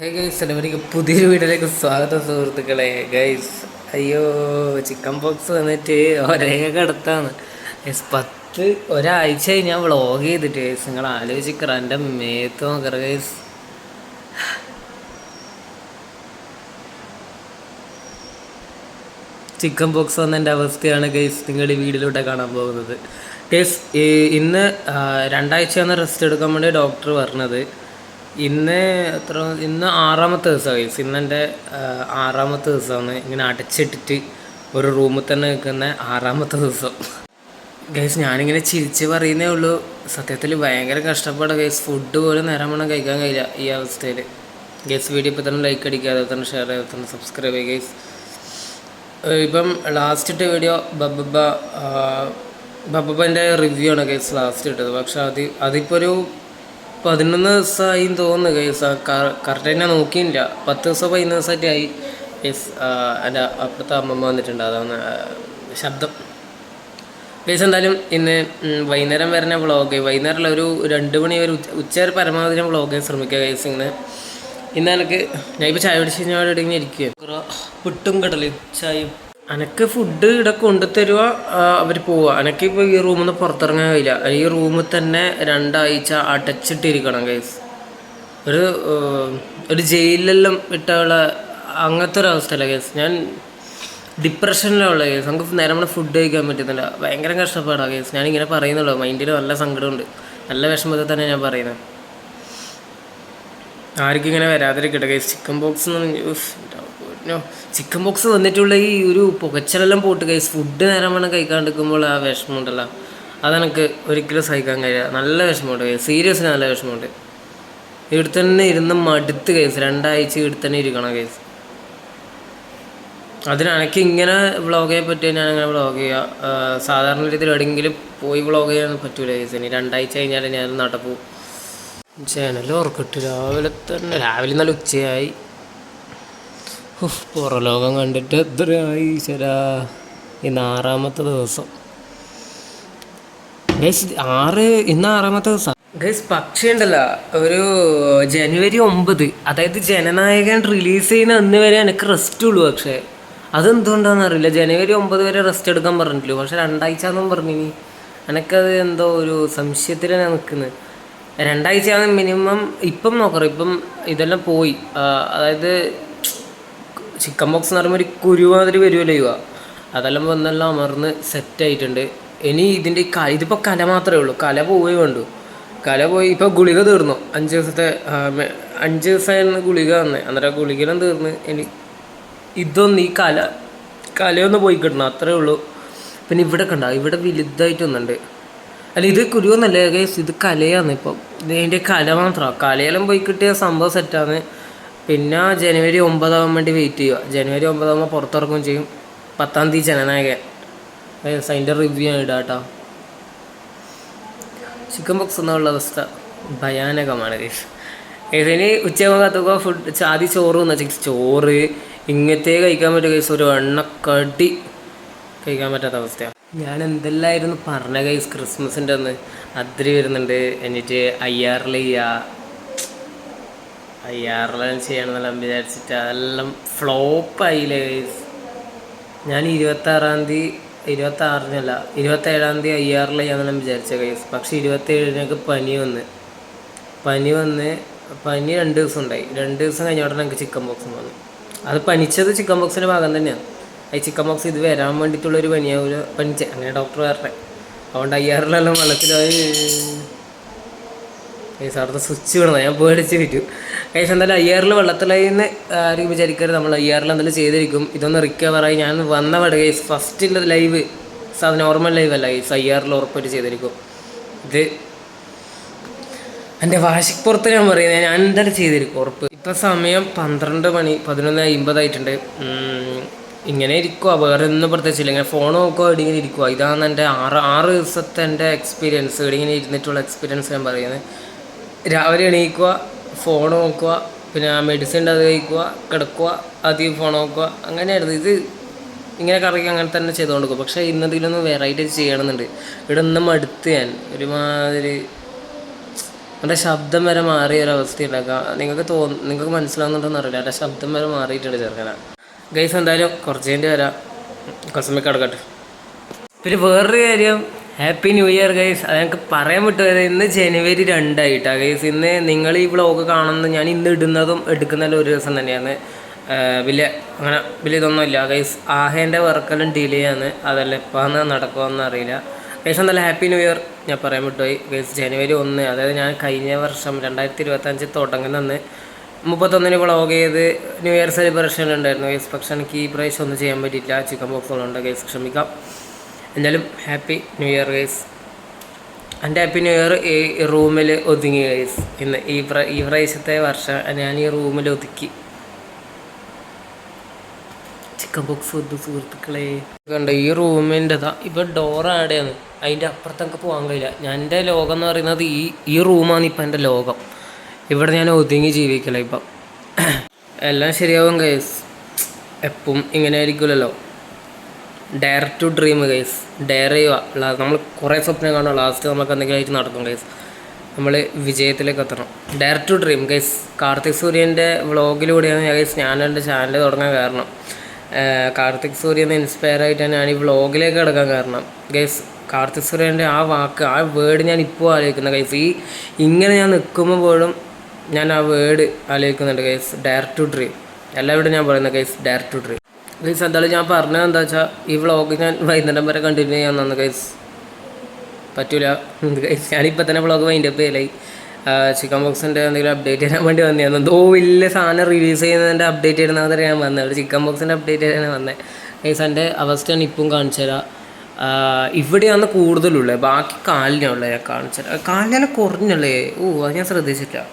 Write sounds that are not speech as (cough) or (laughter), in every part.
Hey guys എല്ലാവർക്കും പുതിയൊരു വീഡിയോയിലേക്ക് സ്വാഗതം സുഹൃത്തുക്കളെ. ഗൈസ് അയ്യോ ചിക്കൻ ബോക്സ് വന്നിട്ട് ഒരേ കിടത്താണ്. ഗൈസ് പത്ത് ഒരാഴ്ചയായി ഞാൻ വ്ളോഗ് ചെയ്തിട്ട് ഗൈസ് നിങ്ങൾ ആലോചിക്കറ എന്റെ മേത്ത് നോക്കറ ഗൈസ് ചിക്കൻ ബോക്സ് വന്നതിന്റെ അവസ്ഥയാണ് ഗൈസ് നിങ്ങൾ ഈ വീഡിയോയിലൂടെ കാണാൻ പോകുന്നത്. ഗൈസ് ഇന്ന് രണ്ടാഴ്ചയാണ് റെസ്റ്റ് എടുക്കാൻ വേണ്ടി ഡോക്ടർ പറഞ്ഞത്. ഇന്ന് എത്ര ഇന്ന് ആറാമത്തെ ഇന്ന് എന്റെ ആറാമത്തെ ദിവസമാണ്. ഇങ്ങനെ അടച്ചിട്ടിട്ട് ഒരു റൂമിൽ തന്നെ നിൽക്കുന്ന ആറാമത്തെ ദിവസം. ഗൈസ് ഞാനിങ്ങനെ ചിരിച്ച് പറയുന്നേ ഉള്ളൂ. സത്യത്തിൽ ഭയങ്കര കഷ്ടപ്പാടാണ് ഗൈസ് ഫുഡ് പോലും നേരം വേണം കഴിക്കാൻ കഴിയില്ല ഈ അവസ്ഥയിൽ ഗൈസ് വീഡിയോ ഇപ്പോൾ തന്നെ ലൈക്ക് അടിക്കുക അതുപോലെ തന്നെ ഷെയർ അതുപോലെ തന്നെ സബ്സ്ക്രൈബ് ചെയ്യുക ഗൈസ് ഇപ്പം ലാസ്റ്റ് വീഡിയോ ബബ്ബ ബബ്ബന്റെ റിവ്യൂ ആണ് ഗൈസ് ലാസ്റ്റ് ഇട്ടത്. പക്ഷെ അത് അതിപ്പോൾ ഒരു പതിനൊന്ന് ദിവസമായി തോന്നുന്നു കേസ് കറക്റ്റ് തന്നെ നോക്കിയില്ല. പത്ത് ദിവസം പതിനൊന്ന് ദിവസമായിട്ട് ആയി. കേസ് എന്റെ അപ്പുറത്തെ അമ്മമ്മ വന്നിട്ടുണ്ട്. അതാണ് ശബ്ദം. കേസ് എന്തായാലും ഇന്ന് വൈകുന്നേരം വരെ വ്ളോഗ് വൈകുന്നേരമുള്ള ഒരു രണ്ട് മണി വരെ ഉച്ച വരെ പരമാവധി ഞാൻ വ്ളോഗ് ശ്രമിക്കുക കേസ് ഇങ്ങനെ. ഇന്ന് എനിക്ക് ഞാൻ ഇപ്പോൾ ചായ പിടിച്ച് കഴിഞ്ഞാൽ ഇങ്ങനെ ഇരിക്കുക പുട്ടും കടലും ചായയും അനക്ക് ഫുഡ് ഇവിടെ കൊണ്ടുതരുക അവർ പോവുക അനക്കിപ്പോൾ ഈ റൂമിൽ നിന്ന് പുറത്തിറങ്ങാൻ കഴിയില്ല. ഈ റൂമിൽ തന്നെ രണ്ടാഴ്ച അടച്ചിട്ടിരിക്കണം കേസ് ഒരു ഒരു ജയിലിലെല്ലാം ഇട്ടുള്ള അങ്ങനത്തെ ഒരു അവസ്ഥയല്ല കേസ് ഞാൻ ഡിപ്രഷനിലുള്ള കേസ് നമുക്ക് നേരം നമ്മുടെ ഫുഡ് കഴിക്കാൻ പറ്റുന്നില്ല. ഭയങ്കര കഷ്ടപ്പാടാണ് കേസ് ഞാൻ ഇങ്ങനെ പറയുന്നുള്ളൂ മൈൻഡിൽ നല്ല സങ്കടമുണ്ട്. നല്ല വിഷമത്തിൽ തന്നെ ഞാൻ പറയുന്നത് ആർക്കും ഇങ്ങനെ വരാതിരിക്കട്ടെ case chicken box chicken box വന്നിട്ടുള്ള ഈ ഒരു പുകച്ചലെല്ലാം പോട്ട് കൈസ് ഫുഡ് നേരം വേണം കഴിക്കാണ്ടിരിക്കുമ്പോൾ ആ വിഷമമുണ്ടല്ലോ. അതെനിക്ക് ഒരിക്കലും സഹിക്കാൻ കഴിയില്ല നല്ല വിഷമമുണ്ട് കേസ് സീരിയസ്ലി നല്ല വിഷമമുണ്ട്. ഇവിടെ തന്നെ ഇരുന്ന് മടുത്ത് കേസ് രണ്ടാഴ്ച ഇവിടെ തന്നെ ഇരിക്കണം കേസ് അതിന് ഇങ്ങനെ വ്ളോഗ് ചെയ്യാൻ പറ്റിയ ഞാൻ അങ്ങനെ വ്ളോഗ് ചെയ്യുക സാധാരണ രീതിയിൽ എവിടെയെങ്കിലും പോയി വ്ളോഗ് ചെയ്യാൻ പറ്റൂല കേസ് ഇനി രണ്ടാഴ്ച കഴിഞ്ഞാൽ ഞാൻ നടപ്പു ചാനൽ ഉറക്കിട്ട്. രാവിലെ തന്നെ രാവിലെ നല്ല ഉച്ചയായി. പുറലോകം കണ്ടിട്ട് എത്രയായി ചേരാ ഇന്ന് ആറാമത്തെ ദിവസം. ഗൈസ് ആറ് ഇന്ന് ആറാമത്തെ ദിവസം. ഗൈസ് പക്ഷിയുണ്ടല്ലോ ഒരു ജനുവരി ഒമ്പത് അതായത് ജനനായകൻ റിലീസ് ചെയ്യുന്ന അന്ന് വരെ എനിക്ക് റെസ്റ്റ് ഉള്ളൂ പക്ഷേ. അതെന്തുകൊണ്ടാണെന്ന് അറിയില്ല. ജനുവരി ഒമ്പത് വരെ റെസ്റ്റ് എടുക്കാൻ പറഞ്ഞിട്ടുള്ളൂ പക്ഷെ രണ്ടാഴ്ച എന്നും പറഞ്ഞിനി. എനിക്കത് എന്തോ ഒരു സംശയത്തിലാണ് നിൽക്കുന്നത്. രണ്ടാഴ്ചയാണ് മിനിമം ഇപ്പം നോക്കറ ഇപ്പം ഇതെല്ലാം പോയി. അതായത് ചിക്കൻ ബോക്സ് എന്ന് പറയുമ്പോൾ ഒരു കുരുമാതിരി വരുമല്ലോ ഇവ. അതെല്ലാം വന്നെല്ലാം അമർന്ന് സെറ്റ് ആയിട്ടുണ്ട്. ഇനി ഇതിന്റെ ക ഇതിപ്പോൾ കല മാത്രമേ ഉള്ളൂ. കല പോവേ വേണ്ടു. കല പോയി ഇപ്പോൾ ഗുളിക തീർന്നു. അഞ്ച് ദിവസത്തെ അഞ്ച് ദിവസമായിരുന്നു ഗുളിക തന്നെ അന്നേരം ഗുളികയെല്ലാം തീർന്ന് ഇനി ഇതൊന്ന് ഈ കല കലയൊന്ന് പോയി കിട്ടണം. അത്രേ ഉള്ളൂ. പിന്നെ ഇവിടെ കണ്ട ഇവിടെ വലുതായിട്ടൊന്നുണ്ട് അല്ല ഇത് കുരുവെന്നല്ല ഗൈസ് ഇത് കലയാണ് ഇപ്പം. ഇതിന്റെ കല മാത്രമാണ് കലയെല്ലാം പോയി കിട്ടിയ സംഭവം സെറ്റാണ് പിന്നെ ജനുവരി ഒമ്പതാവാൻ വേണ്ടി വെയിറ്റ് ചെയ്യുക. ജനുവരി ഒമ്പതാകുമ്പോൾ പുറത്തിറക്കുകയും ചെയ്യും. പത്താം തീയതി ജനനായകൻ. സൈന്റെ റിവ്യൂ ആണ് ഇടാം കേട്ടോ ചിക്കൻ ബോക്സ് എന്നുള്ള അവസ്ഥ ഭയാനകമാണ്. ഗൈസ് ഇനി ഉച്ചയാകുമ്പോൾ ഫുഡ് ആദ്യം ചോറ് എന്ന് ചോറ് ഇങ്ങനത്തെ കഴിക്കാൻ പറ്റും കേസ് ഒരു എണ്ണക്കടി കഴിക്കാൻ പറ്റാത്ത അവസ്ഥയാണ് ഞാൻ എന്തെല്ലാമായിരുന്നു പറഞ്ഞ കേസ് ക്രിസ്മസിന്റെ അന്ന്. അതിരി വരുന്നുണ്ട്. എന്നിട്ട് അയ്യാറിൽ ചെയ്യുക അയ്യാറിലെല്ലാം ചെയ്യണമെന്നെല്ലാം വിചാരിച്ചിട്ട് അതെല്ലാം ഫ്ലോപ്പായില്ലേ ഞാൻ ഇരുപത്താറാം തീയതി ഇരുപത്താറിനല്ല ഇരുപത്തേഴാം തീയതി ഐ ആറിൽ ചെയ്യാമെന്നെല്ലാം വിചാരിച്ച കേസ് പക്ഷേ ഇരുപത്തേഴിനൊക്കെ പനി വന്ന് പനി വന്ന് പനി രണ്ട് ദിവസം ഉണ്ടായി രണ്ട് ദിവസം കഴിഞ്ഞ ഉടനെ എനിക്ക് ചിക്കൻ ബോക്സ് വന്നു. അത് പനിച്ചത് ചിക്കൻ ബോക്സിന്റെ ഭാഗം തന്നെയാണ് ഈ ചിക്കൻ ബോക്സ് ഇത് വരാൻ വേണ്ടിയിട്ടുള്ളൊരു പനിയാവില്ല പനിച്ച അങ്ങനെ ഡോക്ടർ പറഞ്ഞേ. അതുകൊണ്ട് ഐ ആറിലെല്ലാം വെള്ളത്തിലായി. കൈസ് അവിടുത്തെ സ്വിച്ച് വിടണം. ഞാൻ പേടിച്ച് വിറ്റു കൈസ് എന്തായാലും അയ്യാറിൽ വെള്ളത്തിലായി എന്ന് ആരും വിചാരിക്കരുത്. നമ്മൾ അയ്യാറിൽ എന്തെങ്കിലും ചെയ്തിരിക്കും. ഇതൊന്ന് റിക്കവറായി ഞാൻ വന്ന പട കൈസ് ഫസ്റ്റിന്റെ ലൈവ് നോർമൽ ലൈവ് അല്ല കൈസ്. അയ്യാറിൽ ഉറപ്പായിട്ട് ചെയ്തിരിക്കും. ഇത് എന്റെ വാശിപ്പുറത്ത് ഞാൻ പറയുന്നത്. ഞാൻ എന്തായാലും ചെയ്തിരിക്കും ഉറപ്പ്. ഇപ്പം സമയം പന്ത്രണ്ട് മണി പതിനൊന്ന് അമ്പതായിട്ടുണ്ട് ഇങ്ങനെ ഇരിക്കുക വേറെ ഒന്നും പ്രത്യേകിച്ചില്ല. ഇങ്ങനെ ഫോൺ നോക്കുക ഇടിങ്ങനെ ഇരിക്കുക ഇതാണ് എന്റെ ആറ് ആറ് ദിവസത്തെ എന്റെ എക്സ്പീരിയൻസ് ഇടിങ്ങനെ ഇരുന്നിട്ടുള്ള എക്സ്പീരിയൻസ് ഞാൻ പറയുന്നത്. രാവിലെ എണീക്കുക ഫോൺ നോക്കുക പിന്നെ മെഡിസിൻ അത് കഴിക്കുക കിടക്കുക അധികം ഫോൺ നോക്കുക അങ്ങനെയായിരുന്നു. ഇത് ഇങ്ങനെ കറക്കി അങ്ങനെ തന്നെ ചെയ്തുകൊണ്ട് പോകും പക്ഷേ ഇന്നതിലൊന്ന് വെറൈറ്റി ചെയ്യണമെന്നുണ്ട്. ഇവിടെ ഒന്നും മടുത്ത് ഞാൻ ഒരുമാതിരി എന്റെ ശബ്ദം വരെ മാറിയ ഒരു അവസ്ഥയുണ്ടാക്കുക നിങ്ങൾക്ക് തോന്നു നിങ്ങൾക്ക് മനസ്സിലാവുന്നുണ്ടോന്ന് അറിയില്ല. എന്റെ ശബ്ദം വരെ മാറിയിട്ടുണ്ട് ചെറുക്കന. ഗൈസ് എന്തായാലും കുറച്ച് കഴിഞ്ഞ് വരാം. കുറച്ച് സമയം കിടക്കട്ടെ. പിന്നെ വേറൊരു കാര്യം ഹാപ്പി ന്യൂ ഇയർ ഗൈസ് അത് ഞങ്ങൾക്ക് പറയാൻ വിട്ടുപോയത് ഇന്ന് ജനുവരി രണ്ടായിട്ടാണ് ഗൈസ് ഇന്ന് നിങ്ങൾ ഈ വ്ളോഗ് കാണുന്നത് ഞാൻ ഇന്ന് ഇടുന്നതും എടുക്കുന്നതും ഒരു ദിവസം തന്നെയാണ്. വലിയ അങ്ങനെ വലിയ ഇതൊന്നുമില്ല ഗൈസ് ആഹേന്റെ വർക്കെല്ലാം ഡിലേ ആണ് അതല്ല എപ്പോഴാണ് നടക്കുമെന്ന് അറിയില്ല. ഗൈസ് നല്ല ഹാപ്പി ന്യൂ ഇയർ ഞാൻ പറയാൻ വിട്ടുപോയി. ഗൈസ് ജനുവരി ഒന്ന് അതായത് ഞാൻ കഴിഞ്ഞ വർഷം രണ്ടായിരത്തി ഇരുപത്തഞ്ച് തുടങ്ങുന്നന്ന് മുപ്പത്തൊന്നിന് വ്ളോഗ് ചെയ്ത് ന്യൂ ഇയർ സെലിബ്രേഷൻ ഉണ്ടായിരുന്നു ഗൈസ് പക്ഷെ എനിക്ക് ഈ പ്രാവശ്യം ഒന്നും ചെയ്യാൻ പറ്റിയില്ല ചിക്കൻ ബോക്സ് ഉള്ളതുകൊണ്ട് ഗൈസ് ക്ഷമിക്കാം. എന്നാലും ഹാപ്പി ന്യൂ ഇയർ ഗൈസ്. എന്റെ ഹാപ്പി ന്യൂ ഇയർ ഈ റൂമിൽ ഒതുങ്ങി ഗൈസ്. ഇന്ന് ഈ പ്ര ഈ പ്രാവശ്യത്തെ വർഷം ഞാൻ ഈ റൂമിൽ ഒതുക്കി. ചിക്കൻ ബോക്സ് വന്നു സുഹൃത്തുക്കളെ. കണ്ട ഈ റൂമിന്റെതാ ഇപ്പം ഡോർ ആടെയാണ്. അതിന്റെ അപ്പുറത്തൊക്കെ പോകാൻ കഴിയില്ല. ഞാൻ എന്റെ ലോകം എന്ന് പറയുന്നത് ഈ ഈ റൂമാണ് ഇപ്പം എന്റെ ലോകം. ഇവിടെ ഞാൻ ഒതുങ്ങി ജീവിക്കല ഇപ്പം. (clears throat) എല്ലാം ശരിയാവും ഗൈസ്. എപ്പം ഇങ്ങനെ ആയിരിക്കില്ലല്ലോ dare to dream guys dare ചെയ്യുക. നമ്മൾ കുറേ സ്വപ്നം കാണുക. ലാസ്റ്റ് നമുക്ക് എന്തെങ്കിലും ആയിട്ട് നടക്കും ഗൈസ് നമ്മൾ വിജയത്തിലേക്ക് എത്തണം. Dare to dream guys Karthik സൂര്യന്റെ വ്ളോഗിലൂടെയാണ് ഗൈസ് ഞാൻ എന്റെ ചാനൽ തുടങ്ങാൻ കാരണം. കാർത്തിക് സൂര്യൻ ഇൻസ്പയർ ആയിട്ടാണ് ഞാൻ ഈ വ്ളോഗിലേക്ക് കിടക്കാൻ കാരണം. ഗൈസ് കാർത്തിക് സൂര്യന്റെ ആ വാക്ക് ആ വേർഡ് ഞാൻ ഇപ്പോൾ ആലോചിക്കുന്നത് ഗൈസ് ഈ ഇങ്ങനെ ഞാൻ നിൽക്കുമ്പോൾ പോലും ഞാൻ ആ വേർഡ് ആലോചിക്കുന്നുണ്ട് ഗൈസ് ഡയർ ടു ഡ്രീം എല്ലാവരോടും ഞാൻ പറയുന്നത് guys dare to dream guys എന്തായാലും ഞാൻ പറഞ്ഞത് എന്താ വെച്ചാൽ ഈ വ്ളോഗ് ഞാൻ വൈകുന്നേരം വരെ കണ്ടിന്യൂ ചെയ്യാൻ തന്നു ഗൈസ് പറ്റൂല. ഗൈസ് ഞാനിപ്പോൾ തന്നെ വ്ളോഗ് വൈൻഡ് അപ്പ് ചെയ്യലായി. ചിക്കൻ ബോക്സിന്റെ എന്തെങ്കിലും അപ്ഡേറ്റ് ചെയ്യാൻ വേണ്ടി വന്നതാണ് എന്തോ വലിയ സാധനം റിലീസ് ചെയ്യുന്നതിന്റെ അപ്ഡേറ്റ് ചെയ്യുന്നതാണ് ഞാൻ വന്നത് അവിടെ ചിക്കൻ ബോക്സിന്റെ അപ്ഡേറ്റ് ചെയ്യാൻ വന്നത് ഗൈസ് എന്റെ അവസ്ഥയാണ് ഇപ്പം കാണിച്ചു തരാം. ഇവിടെയാണ് കൂടുതലുള്ളത്. ബാക്കി കാലിനുള്ളത് ഞാൻ കാണിച്ചു തരാം. കാലിനെ കുറഞ്ഞുള്ളേ ഓ അത് ഞാൻ ശ്രദ്ധിച്ചിട്ടില്ല.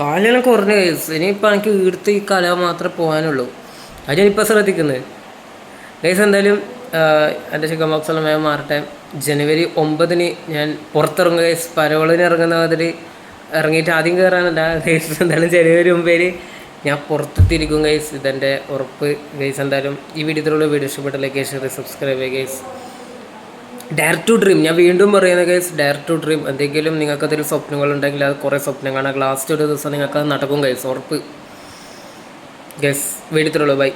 കാലിനെ കുറഞ്ഞ കേസ് ഇനിയിപ്പോൾ എനിക്ക് ഈടുത്ത് ഈ കല മാത്രമേ പോകാനുള്ളൂ. അത് ഞാനിപ്പോൾ ശ്രദ്ധിക്കുന്നത് ഗൈസ് എന്തായാലും എന്റെ എല്ലാം വേഗം മാറട്ടെ. ജനുവരി ഒമ്പതിന് ഞാൻ പുറത്തിറങ്ങുക ഗൈസ്. പരവളിന് ഇറങ്ങുന്ന മാതിരി ഇറങ്ങിയിട്ട് ആദ്യം കയറാനല്ല ഗൈസ് എന്തായാലും ജനുവരി ഒമ്പതിന് ഞാൻ പുറത്തെത്തിയിരിക്കും ഗൈസ്. ഇതെന്റെ ഉറപ്പ്. ഗൈസ് എന്തായാലും ഈ വീഡിയോത്തിലുള്ള വീഡിയോ ഇഷ്ടപ്പെട്ട ലൈക്ക് ഷെയർ സബ്സ്ക്രൈബ് ചെയ്യുക ഗൈസ്. ഡയർ ടു ഡ്രീം ഞാൻ വീണ്ടും പറയുന്ന ഗൈസ് ഡയർ ടു ഡ്രീം എന്തെങ്കിലും നിങ്ങൾക്ക് അതിൽ സ്വപ്നങ്ങളുണ്ടെങ്കിൽ അത് കുറേ സ്വപ്നം കാണാം ലാസ്റ്റ് ഒരു ദിവസം നിങ്ങൾക്ക് അത് നടക്കും ഗൈസ്. ഉറപ്പ്. ഗൈസ് വീഡിയോത്തിലുള്ളൂ ബൈ.